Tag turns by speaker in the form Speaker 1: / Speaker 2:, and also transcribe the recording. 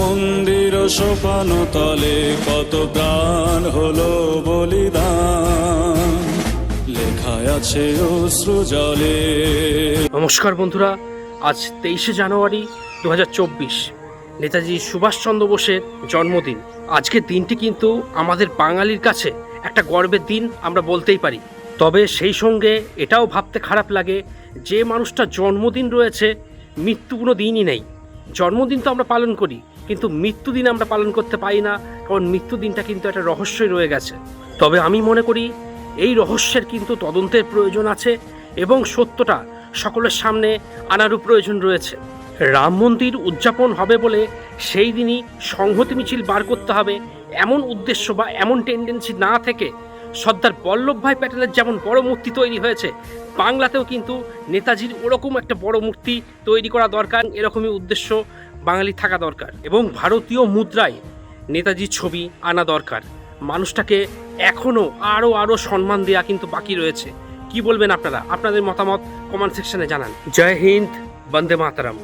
Speaker 1: মন্দির সোপানো তলে কত প্রাণ হলো বলিদান। লেখায় আছে অশ্রু জলে।
Speaker 2: নমস্কার বন্ধুরা, আজ তেইশে জানুয়ারি দু হাজার চব্বিশ। নেতাজি সুভাষচন্দ্র বোসের জন্মদিন। আজকের দিনটি কিন্তু আমাদের বাঙালির কাছে একটা গর্বের দিন আমরা বলতেই পারি। তবে সেই সঙ্গে এটাও ভাবতে খারাপ লাগে, যে মানুষটা জন্মদিন রয়েছে, মৃত্যু কোনো দিনই নেই। জন্মদিন তো আমরা পালন করি কিন্তু মৃত্যুদিন আমরা পালন করতে পারি না, কারণ মৃত্যুদিনটা কিন্তু একটা রহস্যই রয়ে গেছে। তবে আমি মনে করি, এই রহস্যের কিন্তু তদন্তের প্রয়োজন আছে এবং সত্যটা সকলের সামনে আনারও প্রয়োজন রয়েছে। রাম মন্দির উদযাপন হবে বলে সেই দিনই সংহতি মিছিল বার করতে হবে এমন উদ্দেশ্য বা এমন টেন্ডেন্সি না থেকে সর্দার বল্লভভাই প্যাটেলের যেমন বড় মূর্তি তৈরি হয়েছে, বাংলাতেও কিন্তু নেতাজির ওরকম একটা বড় মূর্তি তৈরি করা দরকার, এরকমই উদ্দেশ্য বাঙালি থাকা দরকার এবং ভারতীয় মুদ্রায় নেতাজির ছবি আনা দরকার। মানুষটাকে এখনও আরও আরও সম্মান দেওয়া কিন্তু বাকি রয়েছে। কি বলবেন আপনারা? আপনাদের মতামত কমেন্ট সেকশনে জানান। জয় হিন্দ, বন্দে মাতারাম।